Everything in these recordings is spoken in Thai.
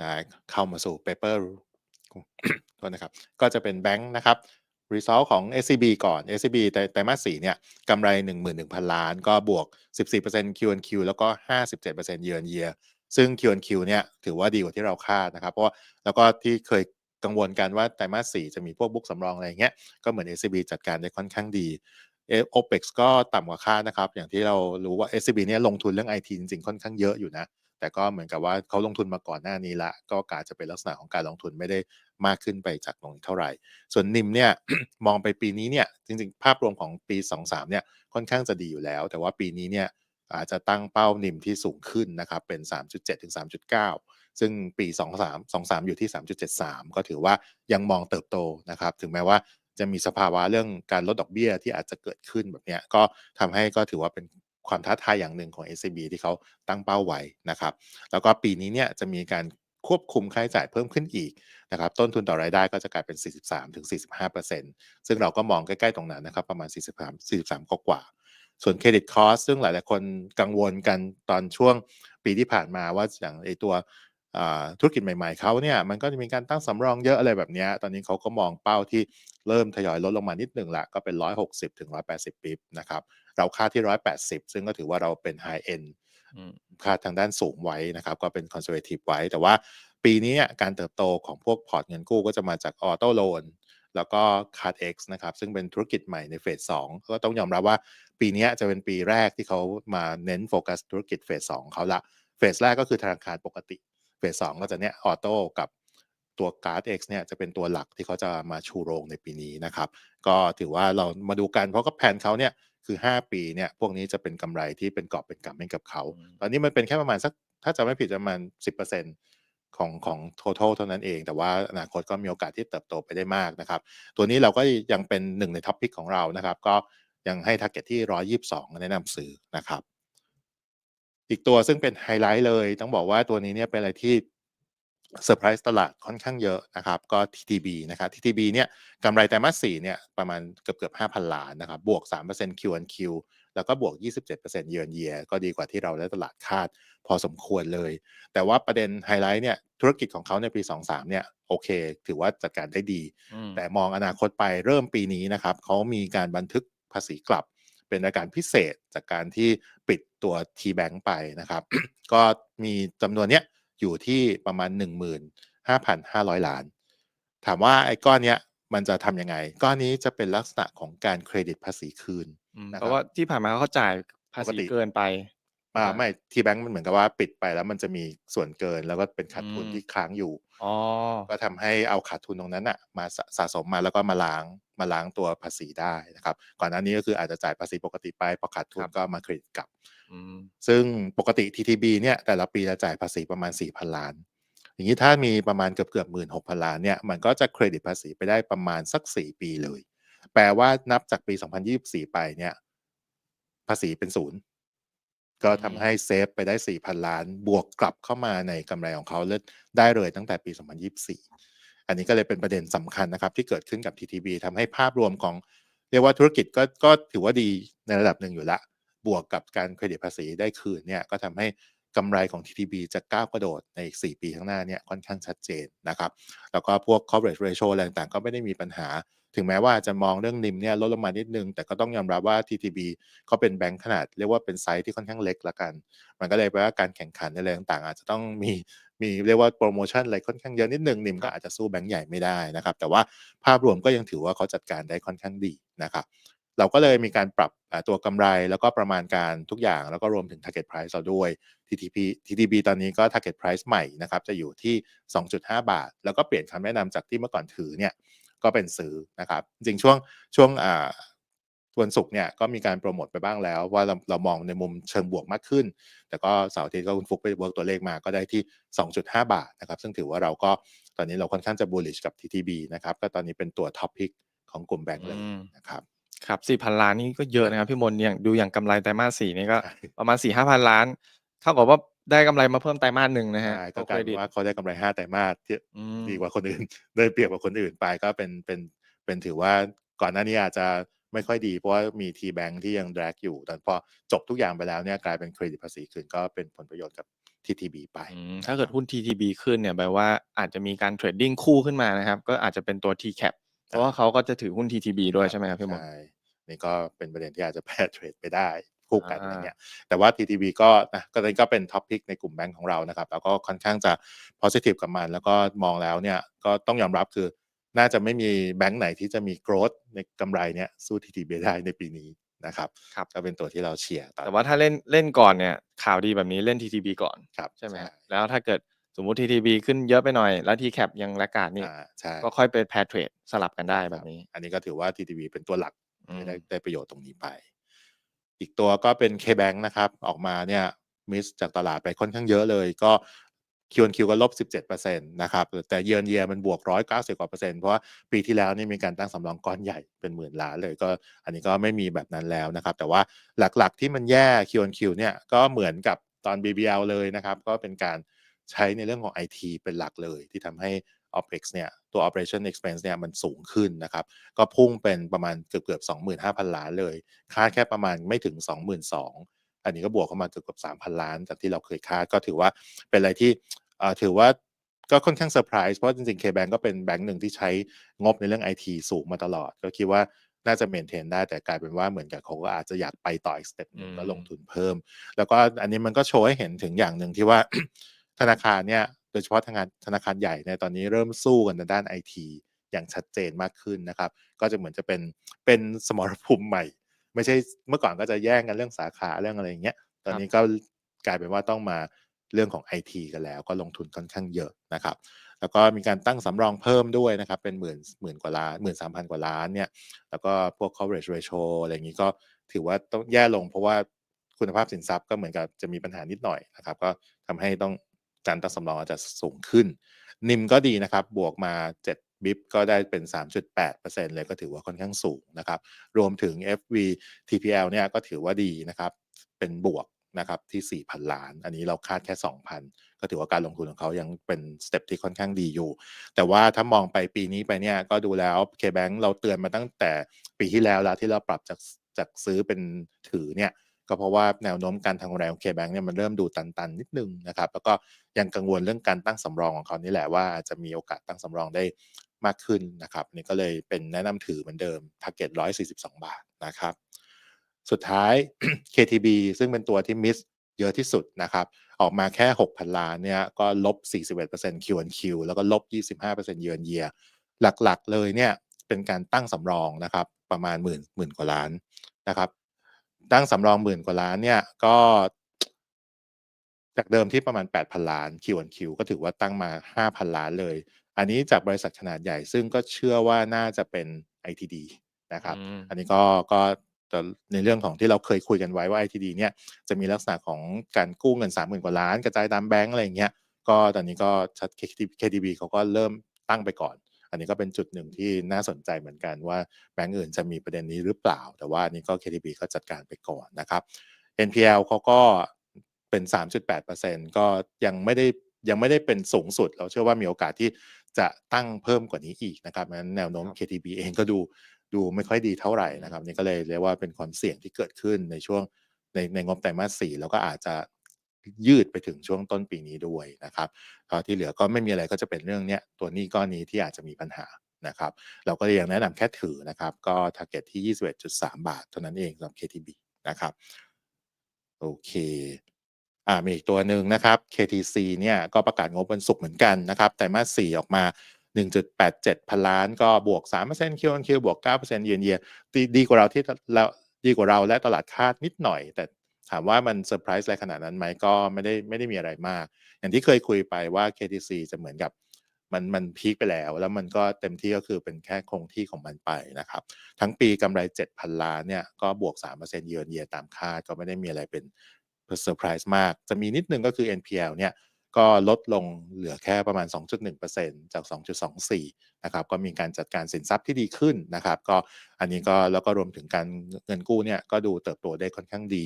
นะเข้ามาสู่ paper โทษนะครับก็จะเป็นแบงค์นะครับ result ของ SCB ก่อน SCB ไตไตรมาส4เนี่ยกำไร 11,000 ล้าน ก็บวก 14% Q&Q แล้วก็ 57% year on year ซึ่ง Q&Q เนี่ยถือว่าดีกว่าที่เราคาดนะครับ เพราะว่าแล้วก็ที่เคยกังวลกันว่าไตรมาส4จะมีพวกบุ๊กสำรองอะไรเงี้ย ก็เหมือน SCB จัดการได้ค่อนข้างดี OPEX ก็ต่ำกว่าคาดนะครับ อย่างที่เรารู้ว่า SCB เนี่ยลงทุนเรื่อง IT จริงๆ ค่อนข้างเยอะอยู่นะ แต่ก็เหมือนกับว่าเขาลงทุนมาก่อนหน้านี้ละ ก็กาจะเป็นลักษณะของการลงทุนไม่ได้มากขึ้นไปจากตรงนี้เท่าไหร่ ส่วนนิมเนี่ยมองไปปีนี้เนี่ยจริงๆ ภาพรวมของปี 23เนี่ยค่อนข้างจะดีอยู่แล้ว แต่ว่าปีนี้เนี่ยอาจจะตั้งเป้านิมที่สูงขึ้นนะครับเป็น 3.7ถึง3.9 ซึ่งปี 23 23 อยู่ที่ 3.73 ก็ถือว่ายังมองเติบโตนะครับถึงแม้ว่าจะมีสภาวะเรื่องการลดดอกเบี้ยที่อาจจะเกิดขึ้นแบบนี้ก็ทำให้ก็ถือว่าเป็น ความท้าทายอย่างหนึ่งของ SCB ที่เขาตั้งเป้าไว้นะครับ แล้วก็ปีนี้เนี่ยจะมีการควบคุมค่าใช้จ่ายเพิ่มขึ้นอีกนะครับต้นทุนต่อรายได้ก็จะกลายเป็น 43-45%ซึ่งเราก็มองใกล้ๆตรงนั้นนะครับประมาณ 43 43กว่าส่วนเครดิตคอสซึ่งหลาย ๆ คนกังวลกันตอนช่วงปีที่ผ่านมาว่าอย่างไอตัว ธุรกิจใหม่ๆเขาเนี่ยมันก็จะมีการตั้งสำรองเยอะอะไรแบบนี้ตอนนี้เขาก็มองเป้าที่เริ่มทยอยลดลงมานิดหนึ่งละก็เป็น 160ถึง180ปีนะครับเราคาดที่ 180 ซึ่งก็ถือว่าเราเป็น High End คาดทางด้านสูงไว้นะครับ ก็เป็น Conservative ไว้ แต่ว่าปีนี้การเติบโตของพวกพอร์ตเงินกู้ก็จะมาจากออโต้โลนแล้วก็ Card X นะครับ ซึ่งเป็นธุรกิจใหม่ในเฟส2ก็ต้องยอมรับว่าปีนี้จะเป็นปีแรกที่เขามาเน้นโฟกัสธุรกิจเฟส2เขาละเฟสแรกก็คือธนาคารปกติ เฟส2ก็จะเนี้ยออโต้กับตัว Card X เนี่ยจะเป็นตัวหลักที่เขาจะมาชูโรงในปีนี้นะครับ ก็ถือว่าเรามาดูกันเพราะก็แผนเขาเนี่ยคือ 5 ปีเนี่ยพวกนี้จะเป็นกำไรที่เป็นกอบเป็นกำให้กับเขา ตอนนี้มันเป็นแค่ประมาณสักถ้าจะไม่ผิดประมาณ 10%ของของ total เท่านั้นเอง แต่ว่าอนาคตก็มีโอกาสที่เติบโตไปได้มากนะครับ ตัวนี้เราก็ยังเป็นหนึ่งในท็อปพิกของเรานะครับ ก็ยังให้ target ที่ 122 แนะนำซื้อนะครับ อีกตัวซึ่งเป็นไฮไลท์เลย ต้องบอกว่าตัวนี้เนี่ยเป็นอะไรที่เซอร์ไพรส์ตลาดค่อนข้างเยอะนะครับ ก็ TTB นะครับ TTB เนี่ยกำไรไตรมาส4เนี่ยประมาณเกือบเกือบ5,000 ล้านนะครับ บวก 3% Q on Q แล้วก็บวก 27% year on year ก็ดีกว่าที่เราได้ตลาดคาดพอสมควรเลย แต่ว่าประเด็นไฮไลท์เนี่ยธุรกิจของเขาในปี 23 เนี่ยโอเค ถือว่าจัดการได้ดี แต่มองอนาคตไปเริ่มปีนี้นะครับเขามีการบันทึกภาษีกลับ เป็นรายการพิเศษจากการที่ปิดตัว T-Bank ไปนะครับ ก็มีจำนวนเนี้ยอยู่ที่ประมาณ 15,500 ล้าน ถามว่าไอ้ก้อนเนี้ยมันจะทำยังไง ก้อนนี้จะเป็นลักษณะของการเครดิตภาษีคืน เพราะว่าที่ผ่านมาเขาจ่ายภาษีเกินไป อ่าไม่ทีแบงก์มันเหมือนกับว่าปิดไปแล้วมันจะมีส่วนเกินแล้วก็เป็นขาดทุนที่ค้างอยู่ อ๋อ ก็ทำให้เอาขาดทุนตรงนั้นอะมาสะสะสมมาแล้วก็มาล้างมาล้างตัวภาษีได้นะครับ ก่อนหน้านี้ก็คืออาจจะจ่ายภาษีปกติไปพอขาดทุนก็มาเครดิตกลับซึ่งปกติ TTB เนี่ยแต่ละปีจะจ่ายภาษีประมาณ 4,000 ล้าน อย่างนี้ถ้ามีประมาณเกือบเกือบหมื่นหกพันล้านเนี่ยมันก็จะเครดิตภาษีไปได้ประมาณสัก 4 ปีเลย แปลว่านับจากปี 2024 ไปเนี่ย ภาษีเป็นศูนย์ ก็ทำให้เซฟไปได้ 4,000 ล้าน บวกกลับเข้ามาในกำไรของเขาเลิศได้เลยตั้งแต่ปี 2024 อันนี้ก็เลยเป็นประเด็นสำคัญนะครับที่เกิดขึ้นกับ TTB ทำให้ภาพรวมของเรียกว่าธุรกิจก็ก็ถือว่าดีในระดับหนึ่งอยู่ละ บวกกับการเครดิตภาษีได้คืนเนี่ยก็ทำให้กำไรของ TTB จะก้าวกระโดดในอีก 4 ปีข้างหน้าเนี่ยค่อนข้างชัดเจนนะครับ แล้วก็พวก coverage ratio อะไรต่างๆก็ไม่ได้มีปัญหา ถึงแม้ว่าจะมองเรื่องนิมเนี่ยลดลงมานิดนึง แต่ก็ต้องยอมรับว่า TTB เขาเป็นแบงค์ขนาด เรียกว่าเป็นไซส์ที่ค่อนข้างเล็กละกัน มันก็เลยแปลว่าการแข่งขันอะไรต่าง ๆ อาจจะต้องมีมีเรียกว่าโปรโมชั่นอะไรค่อนข้างเยอะนิดนึงนิมก็อาจจะสู้แบงค์ใหญ่ไม่ได้นะครับ แต่ว่าภาพรวมก็ยังถือว่าเขาจัดการได้ค่อนข้างดีนะครับเราก็เลยมีการปรับตัวกำไรแล้วก็ประมาณการทุกอย่างแล้วก็รวมถึง target price เราด้วย TTP TTB ตอนนี้ก็ target price ใหม่นะครับจะอยู่ที่ 2.5 บาท แล้วก็เปลี่ยนคำแนะนำจากที่เมื่อก่อนถือเนี่ย ก็เป็นซื้อนะครับจริงช่วงช่วงอ่าวันศุกร์เนี่ยก็มีการโปรโมทไปบ้างแล้ว ว่าเราเรามองในมุมเชิงบวกมากขึ้น แต่ก็เสาร์อาทิตย์ก็คุณฟุกไปเวิร์กตัวเลขมาก็ได้ที่ 2.5 บาทนะครับ ซึ่งถือว่าเราก็ตอนนี้เราค่อนข้างจะ bullish กับ TTB นะครับ ก็ตอนนี้เป็นตัว top pick ของกลุ่มแบงก์เลยนะครับครับสี่พันล้านนี่ก็เยอะนะครับพี่มนอย่างดูอย่างกำไรไตรมาสสี่นี่ก็ใช่ประมาณสี่ห้าพันล้านเท่ากับว่า ได้กำไรมาเพิ่มไตรมาสหนึ่งนะฮะใช่ก็ตัวกลายเครดิเป็นตว่าเขาได้กำไร5ไตรมาสที่อืมดีกว่าคนอื่น ได้เปรียบกว่าคนอื่นไปก็เป็นเป็นเป็นถือว่าก่อนหน้านี้อาจจะไม่ค่อยดีเพราะว่ามีทีแบงที่ยัง drag อยู่แต่พอจบทุกอย่างไปแล้วเนี่ยกลายเป็นเครดิตภาษีคืนก็เป็นผลประโยชน์กับ TTB ไป อืมถ้าเกิดหุ้น TTB ขึ้นเนี่ยแปลว่าอาจจะมีการเทรดดิ้งคู่ขึ้นมานะครับ ก็อาจจะเป็นตัว TCAP เพราะว่าเขาก็จะถือหุ้น TTB ด้วยใช่ไหมครับพี่มนต์ใช่นี่ก็เป็นประเด็นที่อาจจะแพร่เทรดไปได้ คู่กันอ่าอะไรเงี้ยแต่ว่า TTB ก็นะก็ตอนนี้ก็เป็นท็อปพิกในกลุ่มแบงก์ของเรานะครับแล้วก็ค่อนข้างจะ positive กับมัน แล้วก็มองแล้วเนี่ยก็ต้องยอมรับคือน่าจะไม่มีแบงก์ไหนที่จะมี growth ในกำไรเนี่ยสู้ TTB ได้ในปีนี้นะครับครับก็เป็นตัวที่เราเชียร์อนแต่ว่าถ้าเล่นเล่นก่อนเนี่ยข่าวดีแบบนี้เล่น TTB ก่อนครับใช่ไหมใช่ครับแล้วถ้าเกิดสมมุติ TTB ขึ้นเยอะไปหน่อย แล้ว TCAP ยังแลกขาดนี่อ่าใช่ก็ค่อยไปแพร์เทรดสลับกันได้คแบรับบนี้ อันนี้ก็ถือว่า TTB เป็นตัวหลักอืมที่ได้ได้ประโยชน์ตรงนี้ไป อีกตัวก็เป็น KBank นะครับ ออกมาเนี่ยมิสจากตลาดไปค่อนข้างเยอะเลย ก็ Q1Q ก็ลบ 17%นะครับ แต่เยือนเยียมันบวก 190 กว่าเปอร์เซ็นต์เพราะว่าปีที่แล้วนี่มีการตั้งสำรองก้อนใหญ่เป็นหมื่นล้านเลยก็อันนี้ก็ไม่มีแบบนั้นแล้วนะครับ แต่ว่าหลักๆที่มันแย่ Q1Q เนี่ยก็เหมือนกับตอน BBL เลยนะครับ ก็เป็นการใช้ในเรื่องของ IT เป็นหลักเลยที่ทำให้ OpEx เนี่ยตัว operation expense เนี่ยมันสูงขึ้นนะครับ ก็พุ่งเป็นประมาณเกือบเกือบสองหมื่นห้าพันล้านเลย คาดแค่ประมาณไม่ถึงสองหมื่นสองอันนี้ก็บวกเข้ามาเกือบเกือบสามพันล้านจากที่เราเคยคาดก็ถือว่าเป็นอะไรที่เอ่อถือว่าก็ค่อนข้างเซอร์ไพรส์เพราะจริงๆ K-Bank ก็เป็นแบงก์หนึ่งที่ใช้งบในเรื่อง IT สูงมาตลอด ก็คิดว่าน่าจะเมนเทนได้แต่กลายเป็นว่าเหมือนกับเขาก็อาจจะอยากไปต่ออีกสเต็ปหนึงอืมก็ลงทุนเพิ่ม แล้วก็อันนี้มันก็โชว์ให้เห็นถึงอย่างหนึ่งที่ว่าธนาคารเนี่ย โดยเฉพาะทางานธนาคารใหญ่ในยตอนนี้เริ่มสู้กันในด้านไอทีอย่างชัดเจนมากขึ้นนะครับ ก็จะเหมือนจะเป็นเป็นสมรภูมิใหม่ ไม่ใช่เมื่อก่อนก็จะแย่งกันเรื่องสาขาเรื่องอะไรอย่างเงี้ยตอนนี้ก็กลายเป็นว่าต้องมาเรื่องของ IT กันแล้วก็ลงทุนค่อนข้างเยอะนะครับ แล้วก็มีการตั้งสำรองเพิ่มด้วยนะครับ เป็นหมื่นหมื่นกว่าล้านหมื่นสามพันกว่าล้านเนี่ย แล้วก็พวก coverage ratio อะไรอย่างนี้ก็ถือว่าต้องแย่ลงเพราะว่าคุณภาพสินทรัพย์ก็เหมือนกับจะมีปัญหานิดหน่อยนะครับ ก็ทำให้ต้อง การตั้งสำรองอาจจะสูงขึ้น นิมก็ดีนะครับ บวกมา 7 บิปก็ได้เป็น 3.8%เลยก็ถือว่าค่อนข้างสูงนะครับ รวมถึง FV TPL เนี่ยก็ถือว่าดีนะครับ เป็นบวกนะครับที่ 4,000 ล้าน อันนี้เราคาดแค่ 2,000 ก็ถือว่าการลงทุนของเขายังเป็นสเต็ปที่ค่อนข้างดีอยู่ แต่ว่าถ้ามองไปปีนี้ไปเนี่ยก็ดูแล้ว KBank เราเตือนมาตั้งแต่ปีที่แล้วแล้วที่เราปรับจากจากซื้อเป็นถือเนี่ย ก็เพราะว่าแนวโน้มการทางกำไรของ KBank เนี่ยมันเริ่มดูตันๆนิดนึงนะครับ แล้วก็ยังกังวลเรื่องการตั้งสำรองของเขานี่แหละว่าอาจจะมีโอกาสตั้งสำรองได้มากขึ้นนะครับนี่ก็เลยเป็นแนะนำถือเหมือนเดิม target 142 บาทนะครับ สุดท้าย KTB ซึ่งเป็นตัวที่มิสเยอะที่สุดนะครับ ออกมาแค่ 6,000 ล้านเนี่ยก็ลบ 41% Q1Q แล้วก็ลบ 25% Year on Year หลักๆเลยเนี่ยเป็นการตั้งสำรองนะครับประมาณหมื่นหมื่นกว่าล้านนะครับ ตั้งสำรองหมื่นกว่าล้านเนี่ยก็ จากเดิมที่ประมาณ 8,000 ล้าน Q1Q ก็ถือว่าตั้งมา 5,000 ล้านเลย อันนี้จากบริษัทขนาดใหญ่ซึ่งก็เชื่อว่าน่าจะเป็น ITD นะครับอืมอันนี้ก็ก็จะในเรื่องของที่เราเคยคุยกันไว้ว่า ITD เนี่ยจะมีลักษณะของการกู้เงิน 30,000 กว่าล้าน กระจายตามแบงก์อะไรอย่างเงี้ยก็ตอนนี้ก็ชัด KTB เขาก็เริ่มตั้งไปก่อน อันนี้ก็เป็นจุดหนึ่งที่น่าสนใจเหมือนกันว่าแบงก์อื่นจะมีประเด็นนี้หรือเปล่า แต่ว่าอันนี้ก็ KTB ก็จัดการไปก่อนนะครับ NPL เขาก็เป็น 3.8%ก็ยังไม่ได้ยังไม่ได้เป็นสูงสุด เราเชื่อว่ามีโอกาสที่จะตั้งเพิ่มกว่านี้อีกนะครับงั้นแนวโน้มครับ KTB เองก็ดูดูไม่ค่อยดีเท่าไหร่นะครับ นี่ก็เลยเรียกว่าเป็นความเสี่ยงที่เกิดขึ้นในช่วงในในงบไตรมาสสี่แล้วก็อาจจะ ยืดไปถึงช่วงต้นปีนี้ด้วยนะครับที่เหลือก็ไม่มีอะไรก็จะเป็นเรื่องเนี้ยตัวนี้ก้อนนี้ที่อาจจะมีปัญหานะครับเราก็ยังแนะนำแค่ถือนะครับก็ target ที่ 21.3 บาท เท่านั้นเองสำหรับ KTB นะครับโอเคอ่ามีอีกตัวหนึ่งนะครับ KTC เนี่ยก็ประกาศงบวันศุกร์เหมือนกันนะครับไตรมาส4ออกมา 1.87 พันล้านก็บวก3% Q on Q บวก9%เยือนเยียดีดีกว่าเราที่เราดีกว่าเราและตลาดคาดนิดหน่อย แต่ ถามว่ามันเซอร์ไพรส์อะไรขนาดนั้นไหมก็ไม่ได้ไม่ได้มีอะไรมาก อย่างที่เคยคุยไปว่า KTC จะเหมือนกับมันมันพีคไปแล้ว แล้วมันก็เต็มที่ก็คือเป็นแค่คงที่ของมันไปนะครับ ทั้งปีกำไร 7,000 ล้านเนี่ยก็บวก 3%เยือนเยียตามคาดก็ไม่ได้มีอะไรเป็นเซอร์ไพรส์มาก จะมีนิดนึงก็คือ NPL เนี่ย ก็ลดลงเหลือแค่ประมาณ 2.1%จาก 2.24 นะครับ ก็มีการจัดการสินทรัพย์ที่ดีขึ้นนะครับ ก็อันนี้ก็แล้วก็รวมถึงการเงินกู้เนี่ยก็ดูเติบโตได้ค่อนข้างดี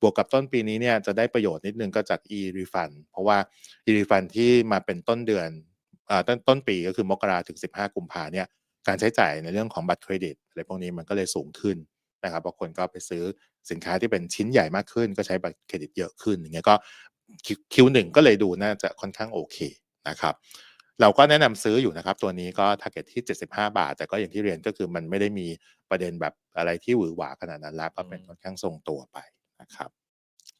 บวกกับต้นปีนี้เนี่ยจะได้ประโยชน์นิดนึงก็จาก e-refund เพราะว่า e-refund ที่มาเป็นต้นเดือนอต้นต้นปีก็คือมกราถึง 15 กุมภาเนี่ยการใช้จ่ายในเรื่องของบัตรเครดิตอะไรพวกนี้มันก็เลยสูงขึ้นนะครับเพราะคนก็ไปซื้อสินค้าที่เป็นชิ้นใหญ่มากขึ้น ก็ใช้บัตรเครดิตเยอะขึ้นอย่างเงี้ยก็ Q Q1 ก็เลยดูน่าจะค่อนข้างโอเคนะครับเราก็แนะนำซื้ออยู่นะครับ ตัวนี้ก็ target ที่ 75 บาท แต่ก็อย่างที่เรียนก็คือมันไม่ได้มีประเด็นแบบอะไรที่หวือหวาขนาดนั้นแล้วก็เป็นอืมค่อนข้างทรงตัวไปนะครับ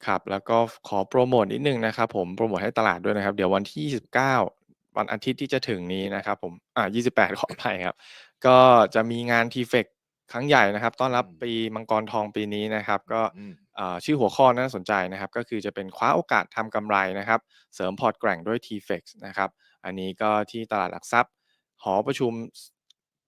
ครับ แล้วก็ขอโปรโมตนิดหนึ่งนะครับผมโปรโมตให้ตลาดด้วยนะครับ เดี๋ยววันที่ 29 วันอาทิตย์ที่จะถึงนี้นะครับผมอ่า28 ขออภัยครับ ก็จะมีงาน TFEC ครั้งใหญ่นะครับ ต้อนรับอืมปีมังกรทองปีนี้นะครับ ก็อืมอ่า ชื่อหัวข้อน่าสนใจนะครับ ก็คือจะเป็นคว้าโอกาสทำกำไรนะครับ เสริมพอร์ตแกร่งด้วย TFEX นะครับ อันนี้ก็ที่ตลาดหลักทรัพย์ หอประชุมส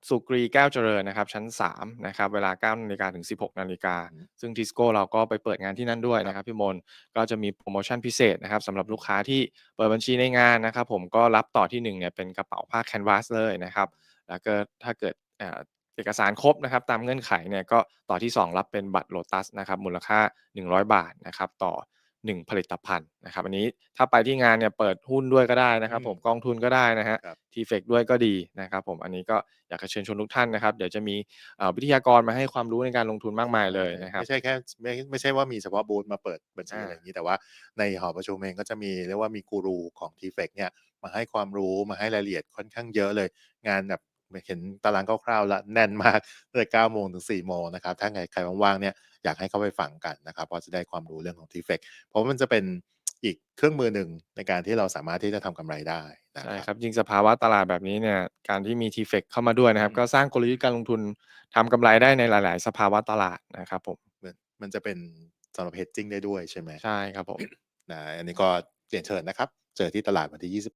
สุกรีแก้วเจริญนะครับ ชั้น 3 นะครับ เวลา9นาฬิกาถึง 16นาฬิกาอือฮึซึ่ง Tisco เราก็ไปเปิดงานที่นั่นด้วยครับนะครับ พี่มนต์ก็จะมีโพรโมชันพิเศษนะครับสำหรับลูกค้าที่เปิดบัญชีในงานนะครับ ผมก็รับต่อที่1เนี่ยเป็นกระเป๋าผ้าแคนวาสเลยนะครับ แล้วก็ถ้าเกิดอ่า เอกสารครบนะครับตามเงื่อนไขเนี่ยก็ต่อที่ 2 รับเป็นบัตร Lotus นะครับมูลค่า 100 บาทนะครับต่อ 1 ผลิตภัณฑ์นะครับอันนี้ถ้าไปที่งานเนี่ยเปิดหุ้นด้วยก็ได้นะครับอืมผมกองทุนก็ได้นะครัครับ TFEC ด้วยก็ดีนะครับ ผมอันนี้ก็อยากจะเชิญชวนทุกท่านนะครับ เดี๋ยวจะมีอ่าวิทยากรมาให้ความรู้ในการลงทุนมากมายเลยนะครับไม่ใช่แค่ไม่ไม่ใช่ว่ามีเฉพาะบูธมาเปิดบัญชีอาอะไรอย่างงี้แต่ว่าในหอประชุมเองก็จะมีเรียกว่ามีกูรูของ TFEC เนี่ยมาให้ความรู้มาให้รายละเอียดค่อนข้างเยอะเลย งานแบบ เห็นตารางคร่าวๆแล้วแน่นมากตั้งแต่9โมงถึง 4 โมงนะครับ ถ้าไงใครว่างๆเนี่ยอยากให้เข้าไปฟังกันนะครับเพราะจะได้ความรู้เรื่องของ TFEC เพราะมันจะเป็นอีกเครื่องมือหนึ่งในการที่เราสามารถที่จะทำกำไรได้นะใช่คครับรับจริงสภาวะตลาดแบบนี้เนี่ยการที่มี TFEC เข้ามาด้วยนะครับอืมก็สร้างกลยุทธ์การลงทุนทำกำไรได้ในหลาย ๆ สภาวะตลาดนะครับผมเหมือนมันจะเป็นสำหรับ hedging ได้ด้วยใช่ไหม?ใช่ครับผมนะอันนี้ก็เรียนเชิญนะครับ เจอที่ตลาดวันที่ 20